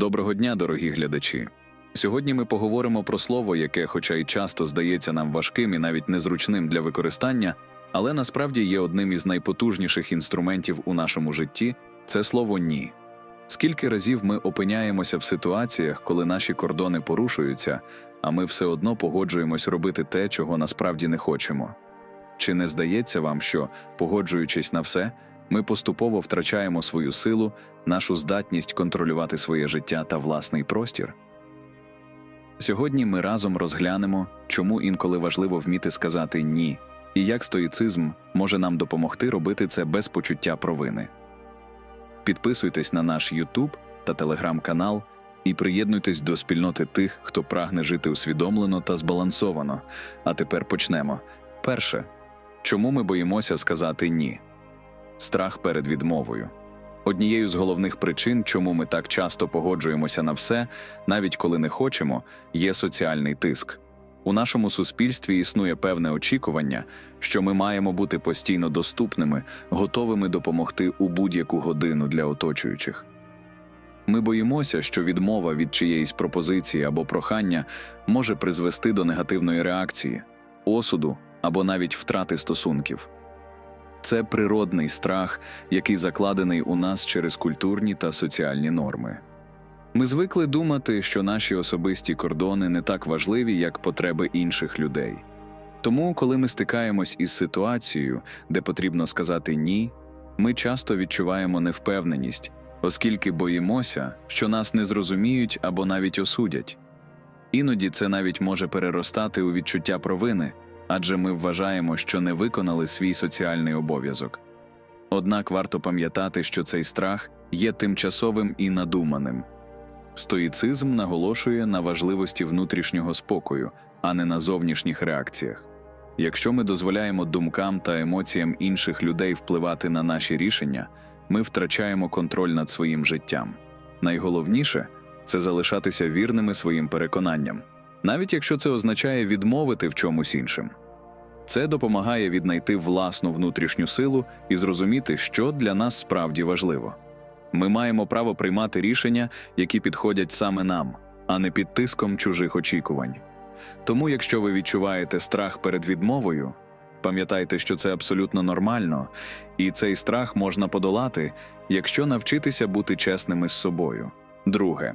Доброго дня, дорогі глядачі. Сьогодні ми поговоримо про слово, яке, хоча й часто здається нам важким і навіть незручним для використання, але насправді є одним із найпотужніших інструментів у нашому житті це слово ні. Скільки разів ми опиняємося в ситуаціях, коли наші кордони порушуються, а ми все одно погоджуємось робити те, чого насправді не хочемо. Чи не здається вам, що, погоджуючись на все, ми поступово втрачаємо свою силу, нашу здатність контролювати своє життя та власний простір? Сьогодні ми разом розглянемо, чому інколи важливо вміти сказати ні, і як стоїцизм може нам допомогти робити це без почуття провини. Підписуйтесь на наш YouTube та телеграм-канал і приєднуйтесь до спільноти тих, хто прагне жити усвідомлено та збалансовано. А тепер почнемо. Перше, чому ми боїмося сказати ні? Страх перед відмовою. Однією з головних причин, чому ми так часто погоджуємося на все, навіть коли не хочемо, є соціальний тиск. У нашому суспільстві існує певне очікування, що ми маємо бути постійно доступними, готовими допомогти у будь-яку годину для оточуючих. Ми боїмося, що відмова від чиєїсь пропозиції або прохання може призвести до негативної реакції, осуду або навіть втрати стосунків. Це природний страх, який закладений у нас через культурні та соціальні норми. Ми звикли думати, що наші особисті кордони не так важливі, як потреби інших людей. Тому, коли ми стикаємось із ситуацією, де потрібно сказати ні, ми часто відчуваємо невпевненість, оскільки боїмося, що нас не зрозуміють або навіть осудять. Іноді це навіть може переростати у відчуття провини, адже ми вважаємо, що не виконали свій соціальний обов'язок. Однак варто пам'ятати, що цей страх є тимчасовим і надуманим. Стоїцизм наголошує на важливості внутрішнього спокою, а не на зовнішніх реакціях. Якщо ми дозволяємо думкам та емоціям інших людей впливати на наші рішення, ми втрачаємо контроль над своїм життям. Найголовніше це залишатися вірними своїм переконанням, навіть якщо це означає відмовити в чомусь іншим. Це допомагає віднайти власну внутрішню силу і зрозуміти, що для нас справді важливо. Ми маємо право приймати рішення, які підходять саме нам, а не під тиском чужих очікувань. Тому, якщо ви відчуваєте страх перед відмовою, пам'ятайте, що це абсолютно нормально, і цей страх можна подолати, якщо навчитися бути чесними з собою. Друге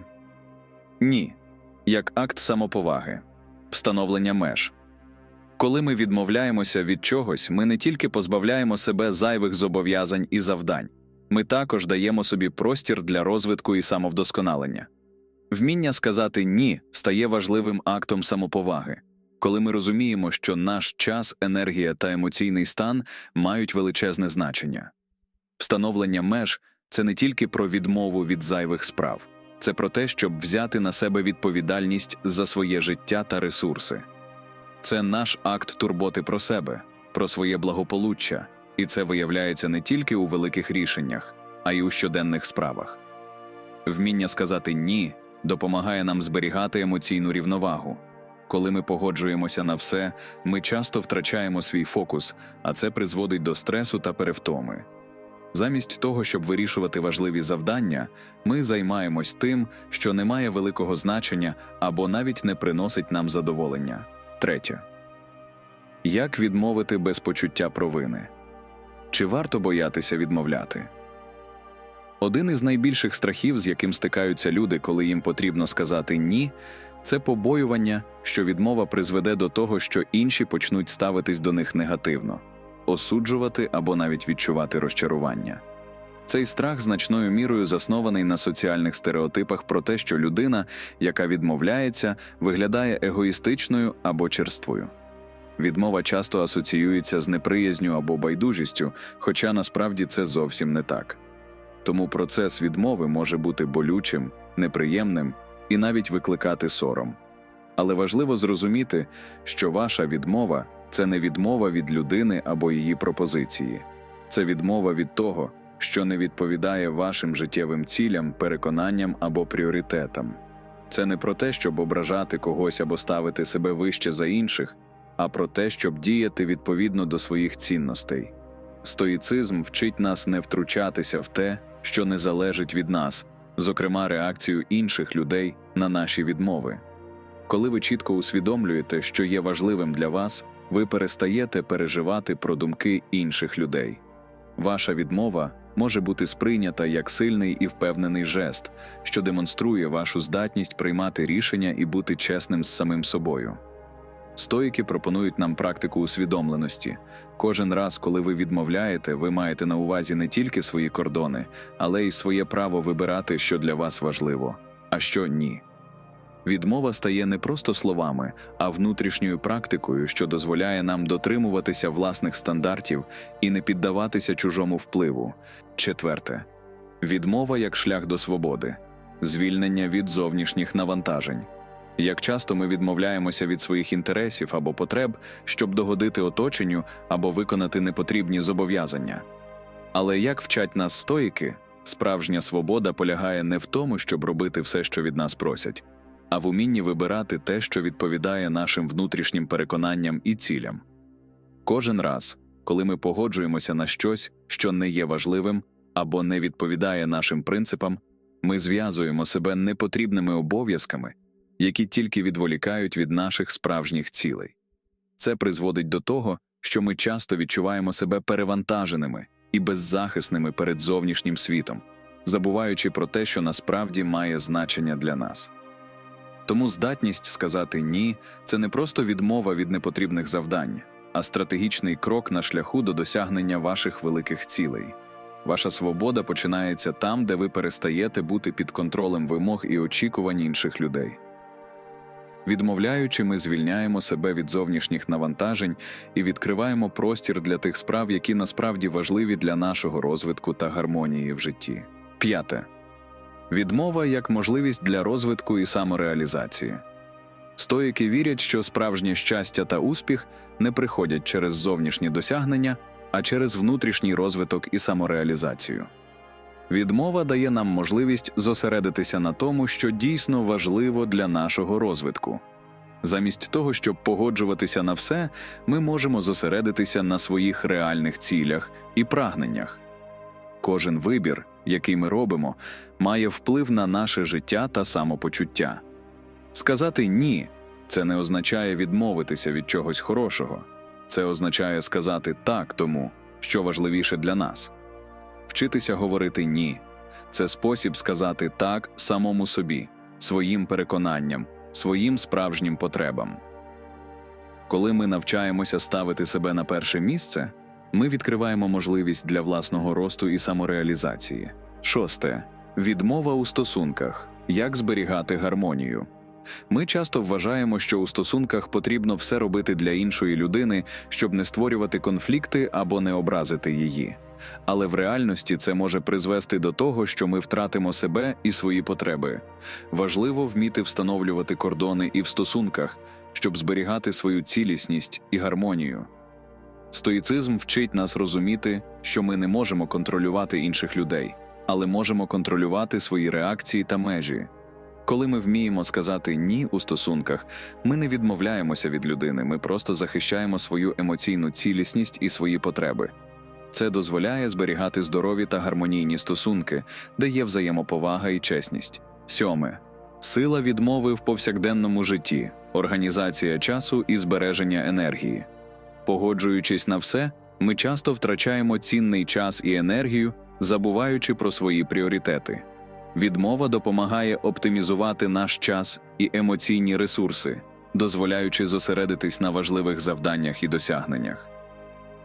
ні. Як акт самоповаги, встановлення меж. Коли ми відмовляємося від чогось, ми не тільки позбавляємо себе зайвих зобов'язань і завдань, ми також даємо собі простір для розвитку і самовдосконалення. Вміння сказати ні стає важливим актом самоповаги, коли ми розуміємо, що наш час, енергія та емоційний стан мають величезне значення. Встановлення меж це не тільки про відмову від зайвих справ, це про те, щоб взяти на себе відповідальність за своє життя та ресурси. Це наш акт турботи про себе, про своє благополуччя, і це виявляється не тільки у великих рішеннях, а й у щоденних справах. Вміння сказати ні допомагає нам зберігати емоційну рівновагу. Коли ми погоджуємося на все, ми часто втрачаємо свій фокус, а це призводить до стресу та перевтоми. Замість того, щоб вирішувати важливі завдання, ми займаємось тим, що не має великого значення або навіть не приносить нам задоволення. Третє. Як відмовити без почуття провини? Чи варто боятися відмовляти? Один із найбільших страхів, з яким стикаються люди, коли їм потрібно сказати ні, це побоювання, що відмова призведе до того, що інші почнуть ставитись до них негативно, осуджувати або навіть відчувати розчарування. Цей страх значною мірою заснований на соціальних стереотипах про те, що людина, яка відмовляється, виглядає егоїстичною або черствою. Відмова часто асоціюється з неприязню або байдужістю, хоча насправді це зовсім не так. Тому процес відмови може бути болючим, неприємним і навіть викликати сором. Але важливо зрозуміти, що ваша відмова це не відмова від людини або її пропозиції, це відмова від того, що не відповідає вашим життєвим цілям, переконанням або пріоритетам. Це не про те, щоб ображати когось або ставити себе вище за інших, а про те, щоб діяти відповідно до своїх цінностей. Стоїцизм вчить нас не втручатися в те, що не залежить від нас, зокрема реакцію інших людей на наші відмови. Коли ви чітко усвідомлюєте, що є важливим для вас, ви перестаєте переживати про думки інших людей. Ваша відмова може бути сприйнята як сильний і впевнений жест, що демонструє вашу здатність приймати рішення і бути чесним з самим собою. Стоїки пропонують нам практику усвідомленості. Кожен раз, коли ви відмовляєте, ви маєте на увазі не тільки свої кордони, але й своє право вибирати, що для вас важливо, а що ні. Відмова стає не просто словами, а внутрішньою практикою, що дозволяє нам дотримуватися власних стандартів і не піддаватися чужому впливу. Четверте відмова як шлях до свободи, звільнення від зовнішніх навантажень. Як часто ми відмовляємося від своїх інтересів або потреб, щоб догодити оточенню або виконати непотрібні зобов'язання. Але як вчать нас стоїки, справжня свобода полягає не в тому, щоб робити все, що від нас просять, а в умінні вибирати те, що відповідає нашим внутрішнім переконанням і цілям. Кожен раз, коли ми погоджуємося на щось, що не є важливим або не відповідає нашим принципам, ми зв'язуємо себе непотрібними обов'язками, які тільки відволікають від наших справжніх цілей. Це призводить до того, що ми часто відчуваємо себе перевантаженими і беззахисними перед зовнішнім світом, забуваючи про те, що насправді має значення для нас. Тому здатність сказати ні це не просто відмова від непотрібних завдань, а стратегічний крок на шляху до досягнення ваших великих цілей. Ваша свобода починається там, де ви перестаєте бути під контролем вимог і очікувань інших людей. Відмовляючи, ми звільняємо себе від зовнішніх навантажень і відкриваємо простір для тих справ, які насправді важливі для нашого розвитку та гармонії в житті. П'яте. Відмова як можливість для розвитку і самореалізації. Стоїки вірять, що справжнє щастя та успіх не приходять через зовнішні досягнення, а через внутрішній розвиток і самореалізацію. Відмова дає нам можливість зосередитися на тому, що дійсно важливо для нашого розвитку. Замість того, щоб погоджуватися на все, ми можемо зосередитися на своїх реальних цілях і прагненнях. Кожен вибір, який ми робимо, має вплив на наше життя та самопочуття. Сказати ні це не означає відмовитися від чогось хорошого, це означає сказати так тому, що важливіше для нас. Вчитися говорити ні це спосіб сказати так самому собі, своїм переконанням, своїм справжнім потребам. Коли ми навчаємося ставити себе на перше місце, ми відкриваємо можливість для власного росту і самореалізації. Шосте відмова у стосунках як зберігати гармонію. Ми часто вважаємо, що у стосунках потрібно все робити для іншої людини, щоб не створювати конфлікти або не образити її. Але в реальності це може призвести до того, що ми втратимо себе і свої потреби. Важливо вміти встановлювати кордони і в стосунках, щоб зберігати свою цілісність і гармонію. Стоїцизм вчить нас розуміти, що ми не можемо контролювати інших людей, але можемо контролювати свої реакції та межі. Коли ми вміємо сказати ні у стосунках, ми не відмовляємося від людини, ми просто захищаємо свою емоційну цілісність і свої потреби. Це дозволяє зберігати здорові та гармонійні стосунки, де є взаємоповага і чесність. Сьоме сила відмови в повсякденному житті, організація часу і збереження енергії. Погоджуючись на все, ми часто втрачаємо цінний час і енергію, забуваючи про свої пріоритети. Відмова допомагає оптимізувати наш час і емоційні ресурси, дозволяючи зосередитись на важливих завданнях і досягненнях.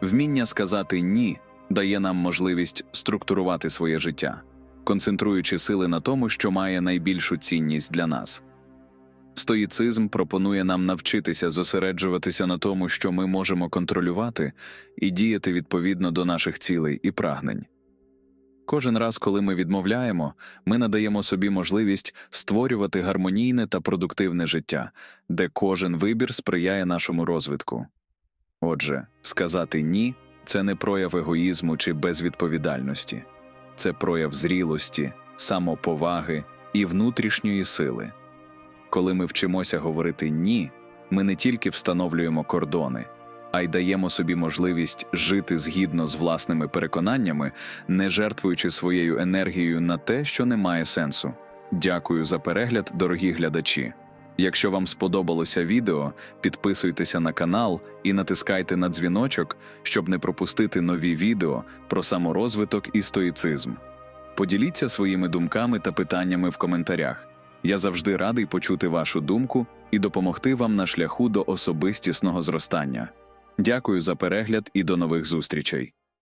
Вміння сказати ні дає нам можливість структурувати своє життя, концентруючи сили на тому, що має найбільшу цінність для нас. Стоїцизм пропонує нам навчитися зосереджуватися на тому, що ми можемо контролювати, і діяти відповідно до наших цілей і прагнень. Кожен раз, коли ми відмовляємо, ми надаємо собі можливість створювати гармонійне та продуктивне життя, де кожен вибір сприяє нашому розвитку. Отже, сказати ні це не прояв егоїзму чи безвідповідальності, це прояв зрілості, самоповаги і внутрішньої сили. Коли ми вчимося говорити ні, ми не тільки встановлюємо кордони, а й даємо собі можливість жити згідно з власними переконаннями, не жертвуючи своєю енергією на те, що не має сенсу. Дякую за перегляд, дорогі глядачі. Якщо вам сподобалося відео, підписуйтеся на канал і натискайте на дзвіночок, щоб не пропустити нові відео про саморозвиток і стоїцизм. Поділіться своїми думками та питаннями в коментарях. Я завжди радий почути вашу думку і допомогти вам на шляху до особистісного зростання. Дякую за перегляд і до нових зустрічей.